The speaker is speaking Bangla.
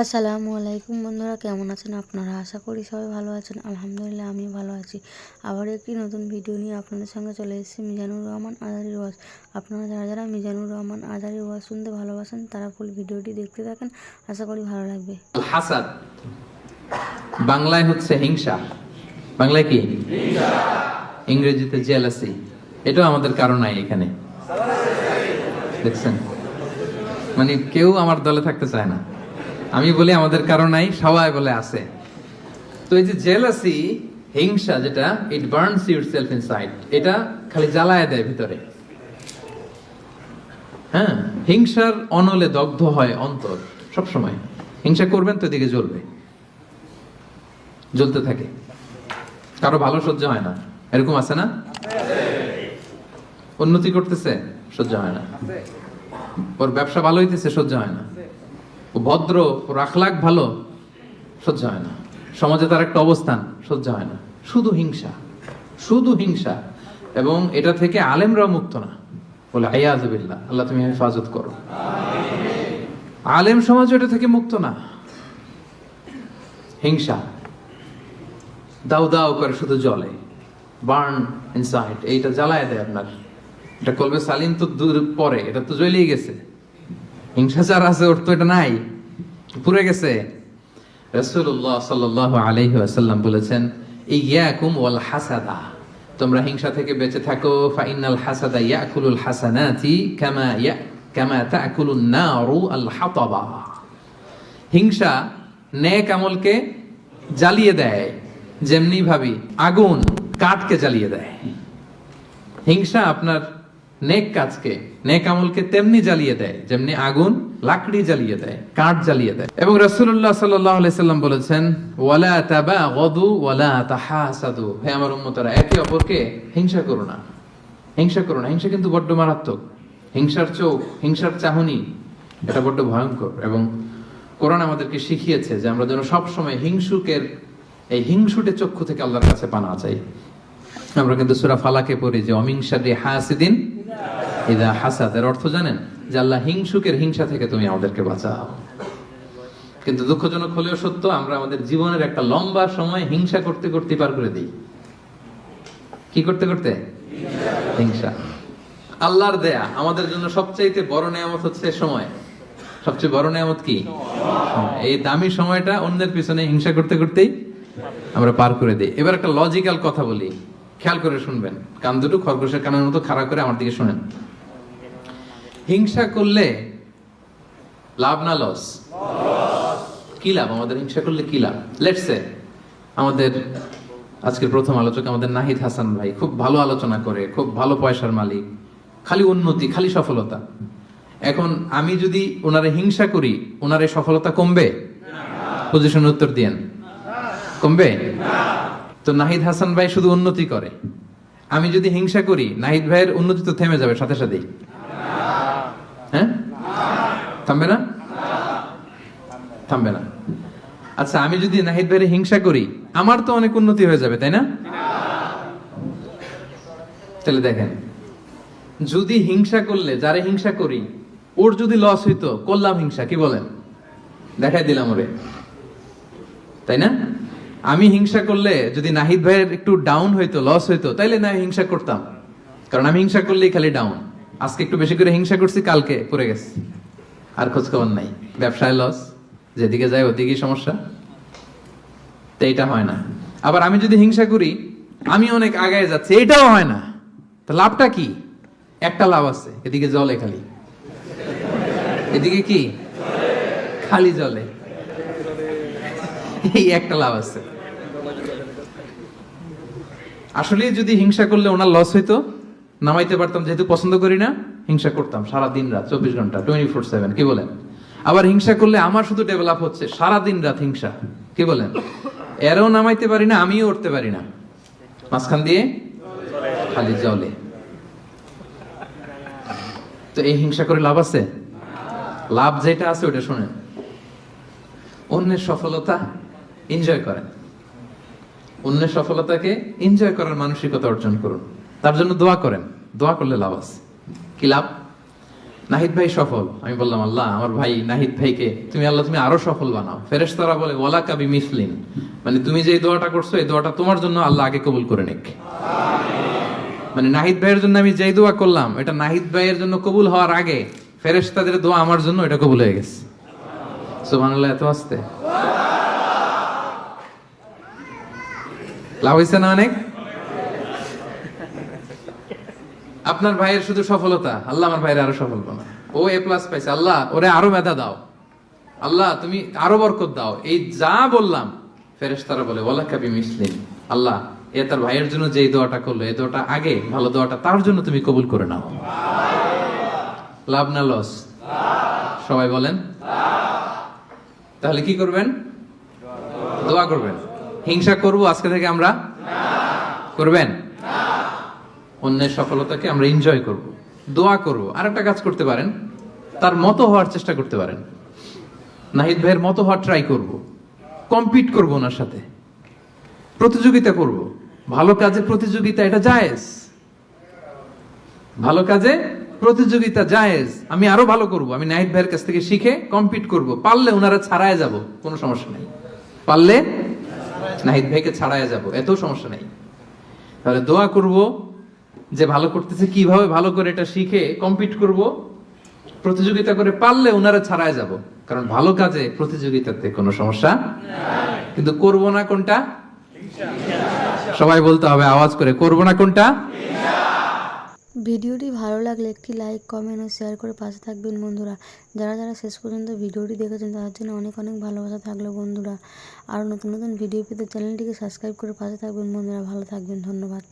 আসসালামু আলাইকুম বন্ধুরা, কেমন আছেন আপনারা? আশা করি সবাই ভালো আছেন। আলহামদুলিল্লাহ আমি ভালো আছি। আবার একটি নতুন ভিডিও নিয়ে আপনাদের সঙ্গে চলে এসেছি, মিজানুর রহমান আজারি ওয়াজ। আপনারা যারা যারা মিজানুর রহমান আজারি ওয়াজ শুনতে ভালোবাসেন, তারা ফুল ভিডিওটি দেখতে থাকেন। আশা করি ভালো লাগবে। হাসাদ। বাংলায় হচ্ছে হিংসা। বাংলায় কি? ইংরেজিতে জেলাসি এটাও আমাদের কারণ নাই এখানে। দেখছেন? মানে কেউ আমার দলে থাকতে চায় না। আমি বলি আমাদের কারণ নাই, সবাই বলে আছে। তো এই যে জেলাসি হিংসা যেটা it burns yourself inside এটা খালি জ্বালায় দেয় ভিতরে। হ্যাঁ হিংসার অনলে দগ্ধ হয় অন্তর সব সময় হিংসা করবেন তো এদিকে জ্বলবে। জ্বলতে থাকে। কারও ভালো সহ্য হয় না। এরকম আছে না? উন্নতি করতেছে, সহ্য হয় না। ওর ব্যবসা ভালো হইতেছে, সহ্য হয় না। ভদ্র, ওর আখলাখ ভালো, সহ্য হয় না। সমাজে তার একটা অবস্থান, সহ্য হয় না। শুধু হিংসা শুধু হিংসা। এবং এটা থেকে আলেমরাও মুক্ত না। বলে আয়াজবিল্লাহ আল্লাহ তুমি হেফাজত করো। আলেম সমাজ এটা থেকে মুক্ত না। হিংসা, দাও দাউ করে শুধু জলে বার্ন ইনসাইড এইটা জ্বালায় দেয় আপনার। এটা কলবে সালিম তো দূর পরে, এটা তো জ্বলিয়ে গেছে। হিংসা যার আছে, ওর তো এটা নাই। পুড়ে গেছে। রাসূলুল্লাহ সাল্লাল্লাহু আলাইহি ওয়াসাল্লাম বলেছেন, ইয়াকুম ওয়াল হাসাদা। তোমরা হিংসা থেকে বেঁচে থাকো, ফাইনাল হাসাদা ইয়াকুলুল হাসানাতি কামা ইয়া, কামা তাকুলুন নারু আল হাতাবা। হিংসা নেক আমলকে জ্বালিয়ে দেয়, যেমনি ভাবি আগুন কাঠকে জ্বালিয়ে দেয়। হিংসা আপনার নেক কাজকে, নেক আমলকে তেমনি জ্বালিয়ে দেয়, যেমনি আগুন, লাকড়ি জ্বালিয়ে দেয়, কাঠ জ্বালিয়ে দেয়। এবং সাল্লাল্লাহু সাল্লাম বলেছেন আমার উম্মতরা, একে অপরকে হিংসা করো না। হিংসা করো না। হিংসা কিন্তু বড্ড মারাত্মক। হিংসার চোখ, হিংসার চাহনি, এটা বড্ড ভয়ঙ্কর। এবং কোরআন আমাদেরকে শিখিয়েছে যে আমরা যেন সব সময় হিংসুকের, এই হিংসুটে চক্ষু থেকে আল্লাহর কাছে পানা চাই। আমরা কিন্তু সূরা ফালাকে পড়ি যে, অমিংসারি হাসিদিন ইদা হাসাদ এর অর্থ জানেন যে আল্লাহ হিংসুকের হিংসা থেকে তুমি আমাদেরকে বাঁচাও। কিন্তু দুঃখজনক হলেও সত্য, আমরা আমাদের জীবনের একটা লম্বা সময় হিংসা করতে করতে পার করে দিই। কি করতে করতে? হিংসা। আল্লাহর দেয়া, আমাদের জন্য সবচাইতে বড় নিয়ামত হচ্ছে সময়। সবচেয়ে বড় নিয়ামত কি? এই দামি সময়টা অন্যের পিছনে হিংসা করতে করতেই আমরা পার করে দিই। এবার একটা লজিক্যাল কথা বলি। খেয়াল করে শুনবেন। কান দুটো খরগোশের কানের মতো খাড়া করে আমার দিকে শুনেন। হিংসা করলে লাভ না লস কি লাভ? আমাদের হিংসা করলে কি লাভ? লেটসে আমাদের আজকের প্রথম আলোচক আমাদের নাহিদ হাসান ভাই খুব ভালো আলোচনা করে, খুব ভালো পয়সার মালিক, খালি উন্নতি, খালি সফলতা। এখন আমি যদি ওনারে হিংসা করি, ওনারে সফলতা কমবে? পজিশন উত্তর দিয়েন। কমবে? তো নাহিদ হাসান ভাই শুধু উন্নতি করে। আমি যদি হিংসা করি, নাহিদ ভাইয়ের উন্নতি তো থেমে যাবে সাথে সাথেই। থামবে না? থামবে না। আচ্ছা আমি যদি নাহিদ ভাইয়ের হিংসা করি, আমার তো অনেক উন্নতি হয়ে যাবে, তাই না? তাহলে দেখেন, যদি হিংসা করলে, যারে হিংসা করি, ওর যদি লস হইতো, করলাম হিংসা, কি বলেন? দেখাই দিলাম ওরে। তাই না? আমি হিংসা করলে যদি নাহিদ ভাইয়ের একটু ডাউন হইতো লস হইতো, তাইলে না, হিংসা করতাম। কারণ আমি হিংসা করলেই খালি ডাউন আজকে একটু বেশি করে হিংসা করছি, কালকে পড়ে গেছে। আর খোঁজ খবর নাই। ব্যবসায় লস যেদিকে যায় ওদিকেই সমস্যা। তো এটা হয় না। আবার আমি যদি হিংসা করি, আমি অনেক আগায় যাচ্ছি, এটাও হয় না। তো লাভটা কি? একটা লাভ আছে, এদিকে জলে খালি। এদিকে কি? খালি জলে। এই একটা লাভ আছে। আসলে যদি হিংসা করলে ওনার লস হইতো, নামাইতে পারতাম, যেহেতু পছন্দ করি না হিংসা করতাম, সারা দিন রাত, চব্বিশ ঘণ্টা টোয়েন্টি ফোর সেভেন কি বলেন? আবার হিংসা করলে আমার শুধু ডেভেলপ হচ্ছে, সারা দিন রাত হিংসা, কি বলেন? এরও নামাইতে পারি না, আমিও উঠতে পারি না। মাঝখান দিয়ে? খালি জলে। তো এই হিংসা করে লাভ আছে? লাভ যেটা আছে ওটা শুনেন। অন্যের সফলতা এনজয় করেন। অন্যের সফলতাকে এনজয় করার মানসিকতা অর্জন করুন। তার জন্য দোয়া করেন। দোয়া করলে লাভ আছে। কি লাভ? নাহিদ ভাই সফল। আমি বললাম, আল্লাহ, আমার ভাই নাহিদ ভাইকে তুমি, আল্লাহ, তুমি আরও সফল বানাও। ফেরেশতারা বলে ওয়ালা কাবি মিসলিন মানে তুমি যে দোয়াটা করছ, এই দোয়াটা তোমার জন্য আল্লাহ আগে কবুল করে নিক। মানে নাহিদ ভাইয়ের জন্য আমি যেই দোয়া করলাম, এটা নাহিদ ভাইয়ের জন্য কবুল হওয়ার আগে ফেরেশতাদের দোয়া আমার জন্য এটা কবুল হয়ে গেছে। সুবহানাল্লাহ, এত আসতে। লাভ হয়েছে না অনেক? আপনার ভাইয়ের শুধু সফলতা, আল্লাহ আমার ভাইয়ের আরও সফল ও এ প্লাস পাইছে, আল্লাহ, ওরে আরও মেধা দাও। আল্লাহ, তুমি আরও বরকত দাও। এই যা বললাম, ফেরেশতারা বলে ওলা কাবি মিসলিম আল্লাহ, এ তার ভাইয়ের জন্য যে দোয়াটা করল এই দোয়াটা আগে, ভালো দোয়াটা তার জন্য তুমি কবুল করে নাও। লাভ না লস? সবাই বলেন। তাহলে কি করবেন? দোয়া করবেন। হিংসা করব আজকে থেকে আমরা? করবেন? অন্যের সফলতাকে আমরা এনজয় করব। দোয়া করব। আর একটা কাজ করতে পারেন। তার মতো হওয়ার চেষ্টা করতে পারেন। নাহিদ ভাইয়ের মতো হওয়ার ট্রাই করব। কম্পিট করব ওনার সাথে। প্রতিযোগিতা করব। ভালো কাজে প্রতিযোগিতা, এটা জায়েজ। ভালো কাজে প্রতিযোগিতা জায়েজ। আমি আরও ভালো করব। আমি নাহিদ ভাইয়ের কাছ থেকে শিখে কম্পিট করব। পারলে ওনারা ছাড়ায় যাব। কোনো সমস্যা নেই। পারলে নাহিদ ভাইকে ছাড়ায় যাব। এত সমস্যা নেই। তাহলে দোয়া করব। যে ভালো করতেছে, কীভাবে ভালো করে এটা শিখে কম্পিট করব, প্রতিযোগিতা করে পারলে ওনারা ছাড়ায় যাব। কারণ ভালো কাজে প্রতিযোগিতাতে কোনো সমস্যা কিন্তু করব না কোনটা? সবাই বলতে হবে আওয়াজ করে, করব না কোনটা? ভিডিওটি ভালো লাগলে একটি লাইক, কমেন্ট ও শেয়ার করে পাশে থাকবেন বন্ধুরা। যারা যারা শেষ পর্যন্ত ভিডিওটি দেখেছেন, তাদের জন্য অনেক অনেক ভালোবাসা থাকল বন্ধুরা। আর নতুন নতুন ভিডিও পেতে চ্যানেলটিকে সাবস্ক্রাইব করে পাশে থাকবেন বন্ধুরা। ভালো থাকবেন, ধন্যবাদ।